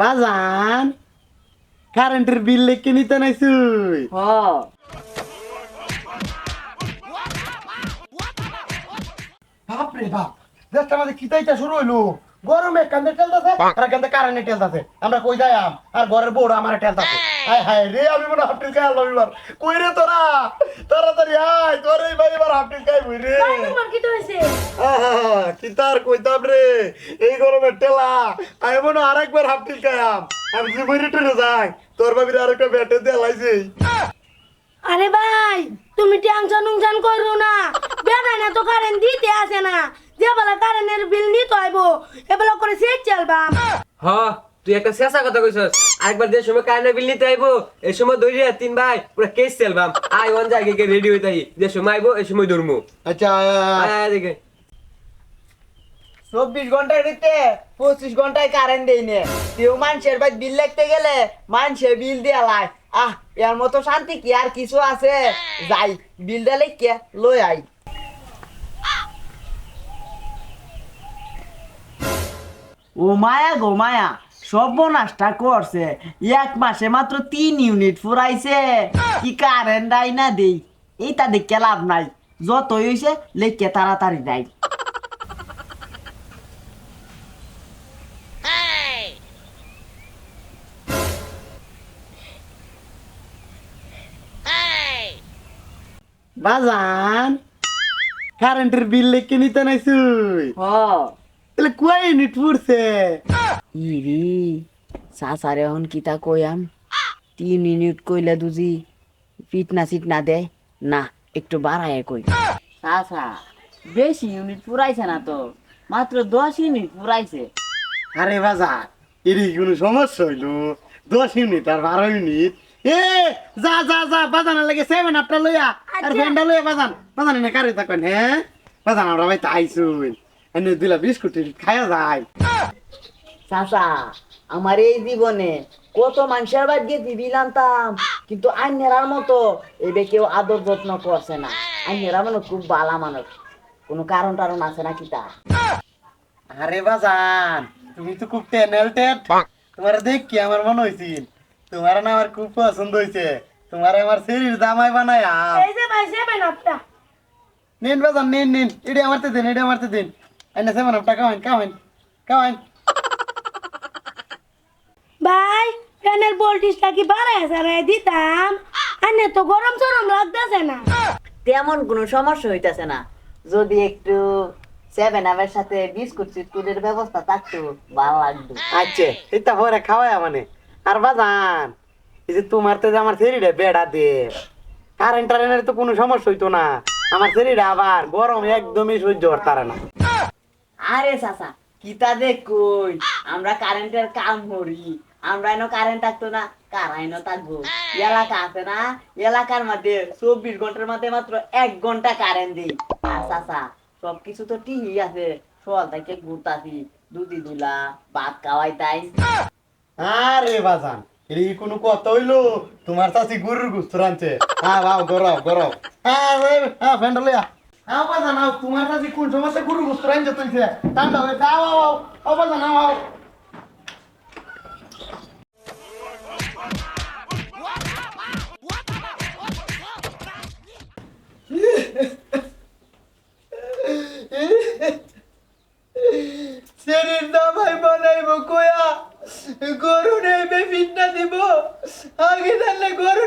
বাজান কারেন্টের বিল লেখকে নিতে নাইছুই হ। বাপরে বাপ দেশটা আমাদের শুরু হইল? গরমে কান্দে টেলতাছে আর কান্দে কারেন্টে টেলতাছে আমরা কই যাইম আর ঘরের বউরা আমার টেলতাছে হায়। হায় রে আমি মনে খাই আল্লাহ কই রে তোরা? তাড়াতাড়ি আয় তোর এই ভাই এবার হাফটিল খাই বই রে কি তার কইতাম রে এই গরমে টেলা। আমি মনে হয় আরেকবার হাফটিল খাইয়াম। আমি জীবন রিটার্নে যাই তোর ভাবির আরেকটা ব্যাটে দিয়ে লাইছি আরে ভাই তুমি টেনশন উংশন করো না। বেড়া না তো কারেন্ট দিতে আসে না। যে বেলা কারেন্টের বিল নিতে হইব এবেলা করে সেট চালবা হ তুই একটা শেষা কথা কইছস আরেকবার যে সময় কারেন্টের বিল নিতে আইবো এই সময় দৌড়িয়ে তিন ভাই পুরো কেস চলবাম আই ওয়ান জায়গায় গিয়ে রেডি হইতে আই যে সময় আইবো এই সময় ধরমু। আচ্ছা। আয় আয় দেখে। চব্বিশ ঘণ্টার ভিতরে পঁচিশ ঘন্টায় কারেন্ট দেই নে। কেউ মানুষের ভাই বিল লিখতে গেলে মানুষে বিল দিয়ে লাই আহ এর মতো শান্তি কি আর কিছু আছে? যাই বিলটা লিখে লই আই ও মায়া গো মায়া। সর্বনাশটা করছে। এক মাসে মাত্র তিন ইউনিট ফুরাইছে। কি কারেন্ট দেয় না দেই। এইটা দেখে লাভ নাই। যতই হইছে লেখকে তাড়াতাড়ি দেয় বাজান কারেন্টের বিল লেখকে নিতে নাইছুই। হ। তাহলে কয় ইউনিট পড়ছে ইরি সাসারে এখন কিতা কইয়াম তিন মিনিট কইলে দুজি পিট না সিট না দেয় না একটু বাড়ায় কই। সাসা বেশি ইউনিট পুরাইছে না তো মাত্র দশ ইউনিট পুরাইছে আরে বাজান এরই কোনো সমস্যা হইল। দশ ইউনিট আর বারো ইউনিট এ যা যা যা বাজানের লাগে সেভেন আপটা লইয়া আর ফ্যানটা লইয়া বাজান। বাজান এনে কারে থাকেন হ্যাঁ বাজান আমরা ভাই তাইছুন এনে দিলা বিস্কুট টিস্কুট খাইয়া যায়। চাচা আমার এই জীবনে কত মানুষের বাদ গেছি বিল আনতাম কিন্তু আইনেরার মতো এবে কেউ আদর যত্ন করছে না। আইনেরা মানে খুব বালা মানুষ। কোনো কারণ টারণ আছে নাকি তা আরে বাজান তুমি তো খুব ট্যালেন্টেড তোমার দেখ কি আমার মনে হয়েছিল তোমার না আমার খুব পছন্দ হয়েছে তোমার আমার শরীর জামাই বানায়। এই যে ভাই সেভেন আপটা নিন বাজান নিন নিন। এটা আমারতে দিন এটা আমারতে দিন। এনে সেভেন আপটা খাওয়ান খাওয়ান খাওয়ান ভাই ফ্যানের ভোল্টেজটা কি বাড়ায় সারাই দিতাম? আনে তো গরম চরম লাগতেছে না। তেমন কোনো সমস্যা হইতাছে না। যদি একটু সেভেন আমের সাথে বিস্কুট সিস্কুটের ব্যবস্থা থাকতো ভালো লাগতো। আচ্ছা এটা পরে খাওয়ায় মানে আর বাজান এই যে তোমার তো যে আমার শরীরে বেড়া দে কারেন্ট টারেন্টের তো কোনো সমস্যা হইতো না। আমার শরীরে আবার গরম একদমই সহ্য করতারে না। আরে চাচা কিতা দেখ কই আমরা কারেন্টের কাম করি। আমরা এনো কারেন্ট থাকতো না কারাইনো থাকব। এলাকা আছে না, এলাকার মধ্যে চব্বিশ ঘণ্টার মধ্যে মাত্র এক ঘণ্টা কারেন্ট দিই। আর চাচা, সবকিছু তো টিভি আছে। সকাল থেকে ঘুরতাছি দুধি দুলা ভাত খাওয়াই তাই আরে বাজান এই কোনো কথা হইল? তোমার চাষি গরুর গুস্ত রানছে হ্যাঁ বাও গরম হ্যাঁ হ্যাঁ হ্যাঁ বাজান তোমার চাষি কোন সমস্যা? গরুর গুস্ত তুইছে ঠান্ডা হয়ে আও। গরু নেবে ফিটনা দিব? আগে তাহলে গরু